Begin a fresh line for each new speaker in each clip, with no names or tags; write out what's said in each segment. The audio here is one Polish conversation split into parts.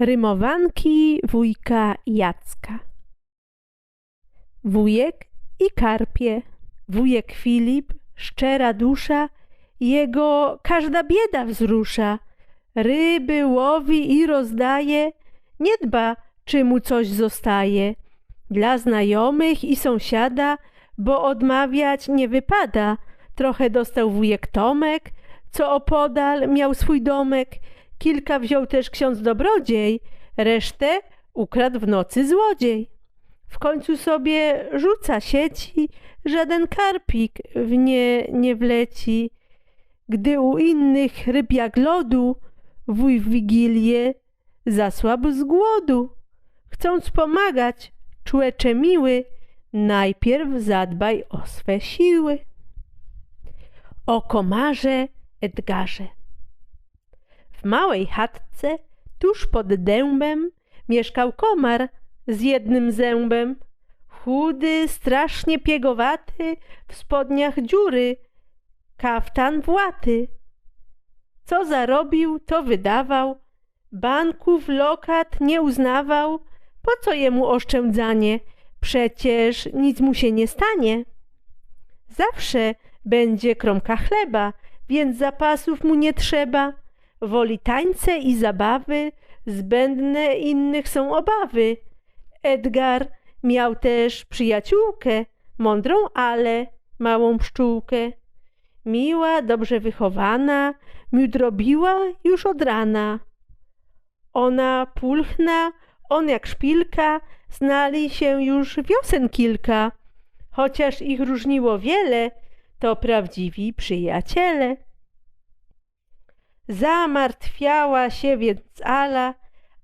Rymowanki wujka Jacka Wujek i karpie, wujek Filip, szczera dusza, jego każda bieda wzrusza. Ryby łowi i rozdaje, nie dba, czy mu coś zostaje. Dla znajomych i sąsiada, bo odmawiać nie wypada. Trochę dostał wujek Tomek, co opodal miał swój domek. Kilka wziął też ksiądz dobrodziej, resztę ukradł w nocy złodziej. W końcu sobie rzuca sieci, żaden karpik w nie nie wleci. Gdy u innych ryb jak lodu, wuj w wigilię zasłabł z głodu. Chcąc pomagać, człecze miły, najpierw zadbaj o swe siły. O komarze Edgarze W małej chatce, tuż pod dębem, mieszkał komar z jednym zębem. Chudy, strasznie piegowaty, w spodniach dziury, kaftan właty. Co zarobił, to wydawał, banków lokat nie uznawał. Po co jemu oszczędzanie? Przecież nic mu się nie stanie. Zawsze będzie kromka chleba, więc zapasów mu nie trzeba. Woli tańce i zabawy, zbędne innych są obawy. Edgar miał też przyjaciółkę, mądrą ale małą pszczółkę. Miła, dobrze wychowana, miód robiła już od rana. Ona pulchna, on jak szpilka, znali się już wiosen kilka. Chociaż ich różniło wiele, to prawdziwi przyjaciele. Zamartwiała się więc Ala,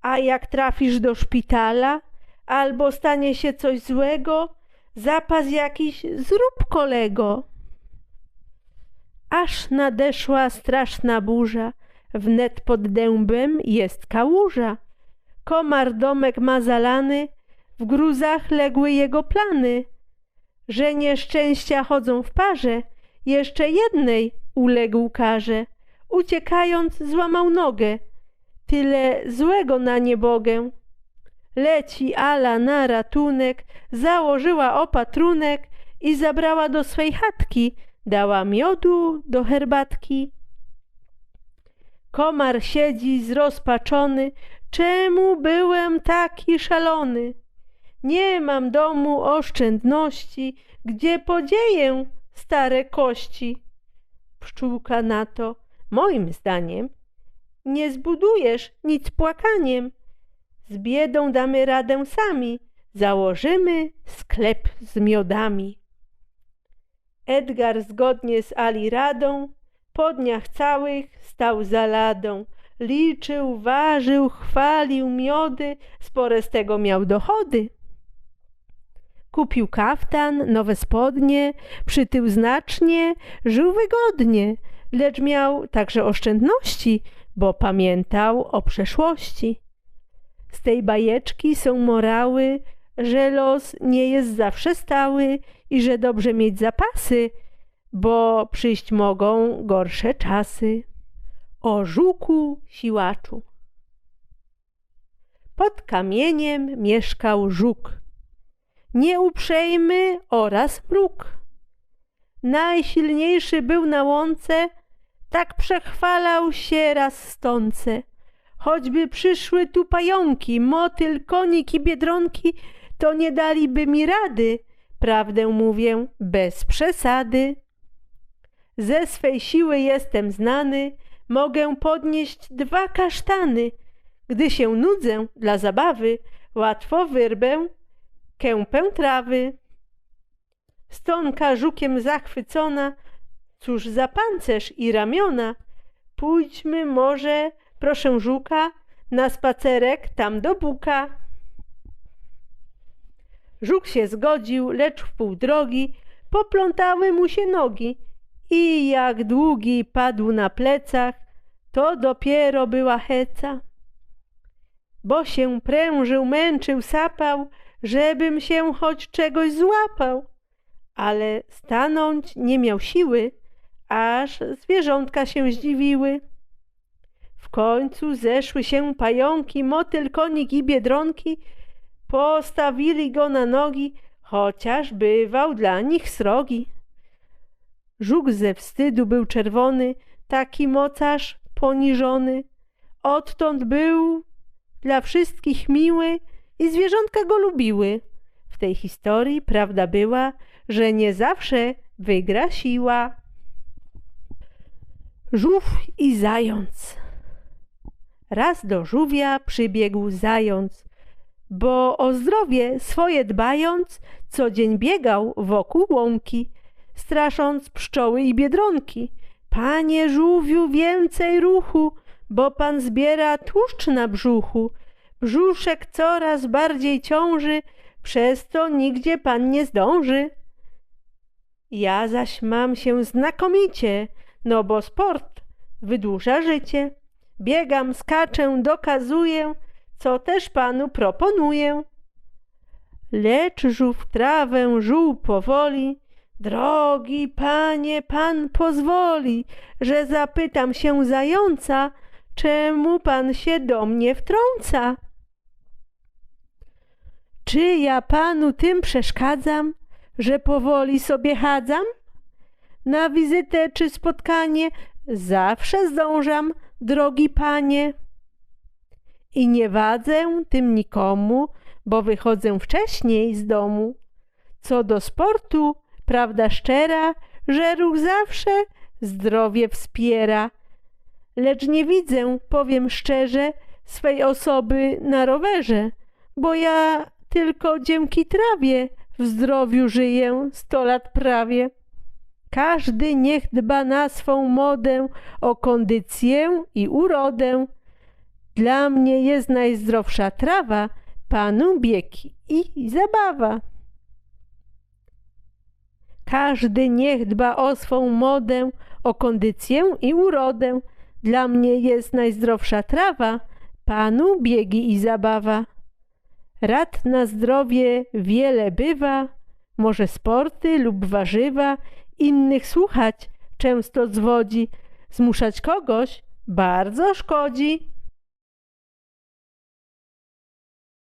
a jak trafisz do szpitala, albo stanie się coś złego, zapas jakiś zrób kolego. Aż nadeszła straszna burza, wnet pod dębem jest kałuża. Komar domek ma zalany, w gruzach legły jego plany. Że nieszczęścia chodzą w parze, jeszcze jednej uległ karze. Uciekając złamał nogę, tyle złego na niebogę. Leci Ala na ratunek, założyła opatrunek i zabrała do swej chatki, dała miodu do herbatki. Komar siedzi zrozpaczony, czemu byłem taki szalony? Nie mam domu oszczędności, gdzie podzieję stare kości? Pszczółka na to, moim zdaniem, nie zbudujesz nic płakaniem. Z biedą damy radę sami, założymy sklep z miodami. Edgar zgodnie z Ali radą po dniach całych stał za ladą. Liczył, ważył, chwalił miody, spore z tego miał dochody. Kupił kaftan, nowe spodnie, przytył znacznie, żył wygodnie, lecz miał także oszczędności, bo pamiętał o przeszłości. Z tej bajeczki są morały, że los nie jest zawsze stały i że dobrze mieć zapasy, bo przyjść mogą gorsze czasy. O żuku siłaczu. Pod kamieniem mieszkał żuk, nieuprzejmy oraz mruk. Najsilniejszy był na łące, tak przechwalał się raz stące. Choćby przyszły tu pająki, motyl, konik i biedronki, to nie daliby mi rady, prawdę mówię, bez przesady. Ze swej siły jestem znany, mogę podnieść dwa kasztany. Gdy się nudzę dla zabawy, łatwo wyrbę kępę trawy. Stonka żukiem zachwycona, cóż za pancerz i ramiona. Pójdźmy może, proszę żuka, na spacerek tam do buka. Żuk się zgodził, lecz w pół drogi poplątały mu się nogi i jak długi padł na plecach, to dopiero była heca. Bo się prężył, męczył, sapał, żebym się choć czegoś złapał, ale stanąć nie miał siły, aż zwierzątka się zdziwiły. W końcu zeszły się pająki, motyl, konik i biedronki. Postawili go na nogi, chociaż bywał dla nich srogi. Żuk ze wstydu był czerwony, taki mocarz poniżony. Odtąd był dla wszystkich miły i zwierzątka go lubiły. W tej historii prawda była, że nie zawsze wygra siła. Żółw i zając. Raz do żółwia przybiegł zając, bo o zdrowie swoje dbając, co dzień biegał wokół łąki, strasząc pszczoły i biedronki. Panie żółwiu, więcej ruchu, bo pan zbiera tłuszcz na brzuchu. Brzuszek coraz bardziej ciąży, przez to nigdzie pan nie zdąży. Ja zaś mam się znakomicie, no bo sport wydłuża życie. Biegam, skaczę, dokazuję, co też panu proponuję. Lecz żółw trawę żół powoli, drogi panie, pan pozwoli, że zapytam się zająca, czemu pan się do mnie wtrąca? Czy ja panu tym przeszkadzam, że powoli sobie chadzam? Na wizytę czy spotkanie zawsze zdążam, drogi panie. I nie wadzę tym nikomu, bo wychodzę wcześniej z domu. Co do sportu, prawda szczera, że ruch zawsze zdrowie wspiera. Lecz nie widzę, powiem szczerze, swej osoby na rowerze, bo ja tylko dzięki trawie w zdrowiu żyję sto lat prawie. Każdy niech dba na swą modę, o kondycję i urodę. Dla mnie jest najzdrowsza trawa, panu bieg i zabawa. Każdy niech dba o swą modę, o kondycję i urodę. Dla mnie jest najzdrowsza trawa, panu biegi i zabawa. Rad na zdrowie wiele bywa, może sporty lub warzywa, innych słuchać często zwodzi, zmuszać kogoś bardzo szkodzi.